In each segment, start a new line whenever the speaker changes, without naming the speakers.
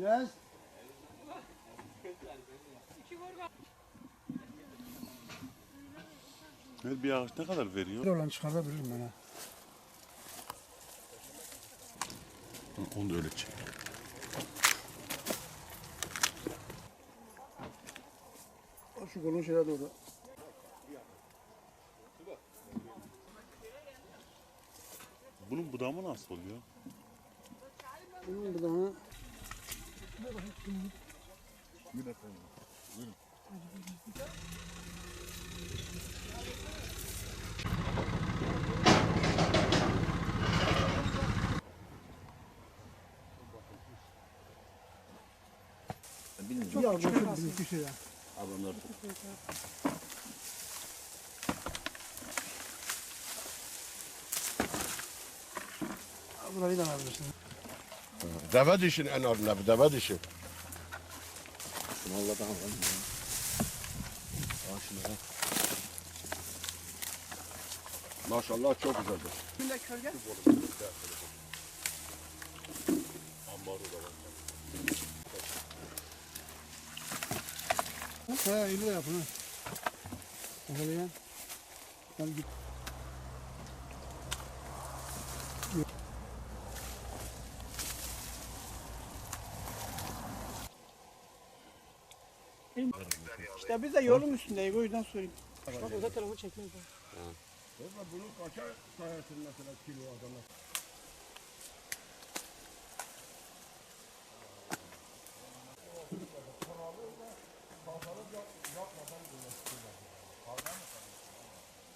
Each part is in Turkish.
Enes.
Evet bir ağaç ne kadar veriyor?
Bir olan çıkartabilirim ben ha.
Onu da öyle çek.
Şu kolun şeye doğru.
Bunun budamı nasıl oluyor?
Bunun bir daha.
Bilmiyorum.
Ya bu büyük bir şey ya.
Adamlar
Burayı da alabilirsin.
Deve dişin en ardına bir deve dişi.
şunu Allah'tan alalım. Al şunu al.
Maşallah çok güzeldir.
He öyle de yapın ha. Yakalayan. Ben git.
İşte biz de yolun üstündeyiz o yüzden sorayım. Bak özel tarafı çekmeyiz.
Bunu kaça sayarsın mesela kilo adamlar?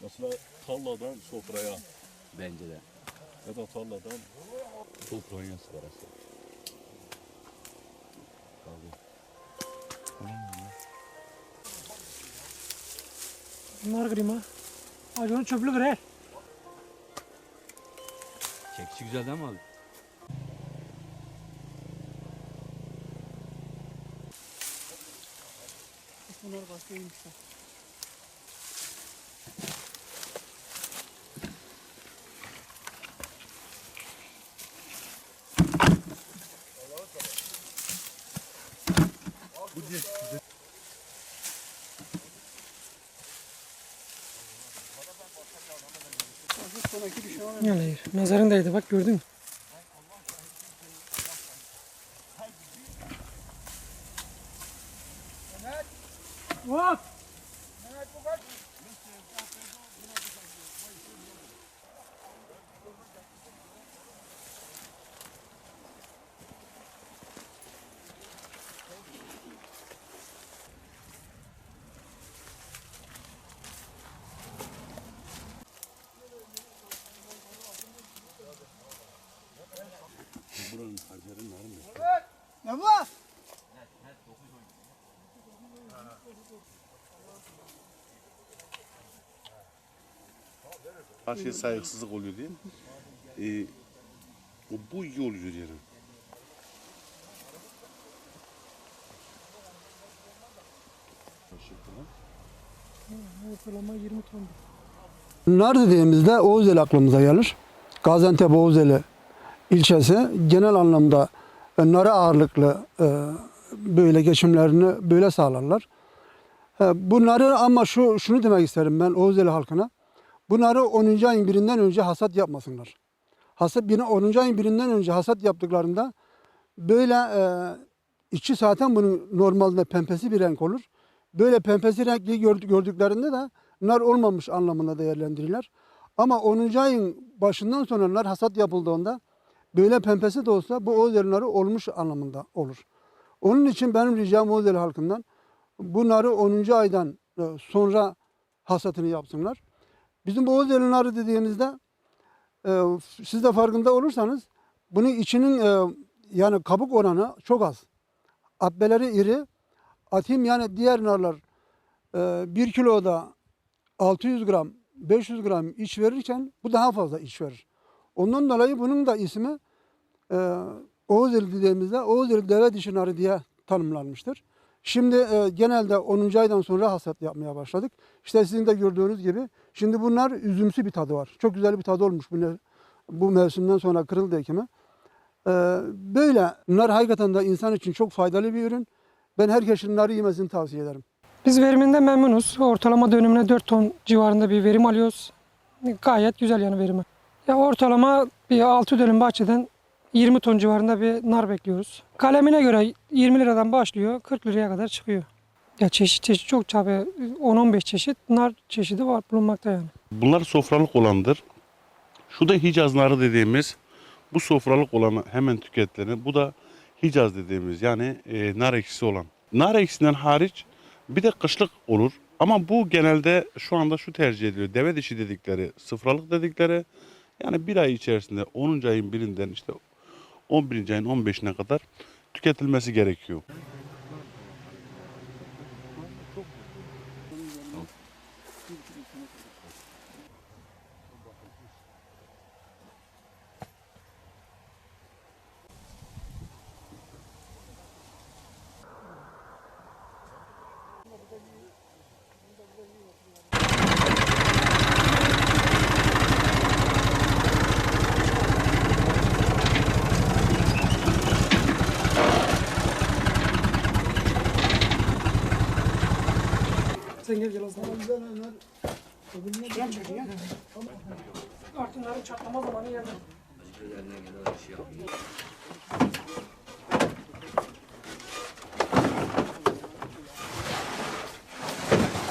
Mesela tarladan sofraya
Bence de.
ya da tarladan sofraya sigarası.
Bunlar kırayım ha. Hadi onu çöplü kırar.
Çekici güzel değil mi abi?
Bunlar başka iyiymişler.
Sonraki düşen
Hayır. Nazarındaydı bak gördün mü? Hop!
Her şey saygısızlık oluyor değil mi? Ee, o bu iyi oluyor yani.
Ortalama 20 ton.
Nar dediğimizde Oğuzeli aklımıza gelir. Gaziantep Oğuzeli ilçesi genel anlamda e, narı ağırlıklı e, böyle geçimlerini böyle sağlarlar. E, Bu narı ama şu şunu demek isterim ben Oğuzeli halkına. Bu narı 10. ayın birinden önce hasat yapmasınlar. Hasat biri 10. ayın birinden önce hasat yaptıklarında böyle e, içi zaten bunun normalde pembesi bir renk olur. Böyle pembesi renkli gördük- gördüklerinde de nar olmamış anlamında değerlendirirler. Ama 10. ayın başından sonra nar hasat yapıldığında böyle pembesi de olsa bu Oğuzeli narı olmuş anlamında olur. Onun için benim ricam Oğuzeli halkından bu narı 10. aydan e, sonra hasatını yapsınlar. Bizim bu Oğuzeli narı dediğimizde e, siz de farkında olursanız bunun içinin e, yani kabuk oranı çok az. Abbeleri iri. Atayım yani diğer narlar 1 kiloda 600 gram, 500 gram iç verirken bu daha fazla iç verir. Ondan dolayı bunun da ismi e, Oğuzeli dediğimizde Oğuzeli deve dişi narı diye tanımlanmıştır. Şimdi e, genelde 10. aydan sonra hasat yapmaya başladık. İşte sizin de gördüğünüz gibi şimdi bunlar üzümsü bir tadı var. Çok güzel bir tadı olmuş bu, bu mevsimden sonra kırıldı ekimi. Ee, böyle nar hakikaten de insan için çok faydalı bir ürün. Ben herkesin narı yemesini tavsiye ederim.
Biz veriminden memnunuz. Ortalama dönümüne 4 ton civarında bir verim alıyoruz. Gayet güzel yani verimi. Ya ortalama bir 6 dönüm bahçeden 20 ton civarında bir nar bekliyoruz. Kalemine göre 20 liradan başlıyor 40 liraya kadar çıkıyor. Ya çeşit çeşit çok tabii 10-15 çeşit nar çeşidi var bulunmakta yani.
Bunlar sofralık olandır. Şu da Hicaz narı dediğimiz bu sofralık olanı hemen tüketilenir. Bu da Hicaz dediğimiz yani e, nar ekşisi olan. Nar ekşisinden hariç bir de kışlık olur. Ama bu genelde şu anda şu tercih ediliyor. Deve dişi dedikleri, sıfralık dedikleri yani bir ay içerisinde 10. ayın birinden işte 11. ayın 15'ine kadar tüketilmesi gerekiyor.
Sen gel gel o zaman.
Şuradan çekin ya.
Artık narın çatlama zamanı geldi.
Üzerine göre öyle şey yapıyor.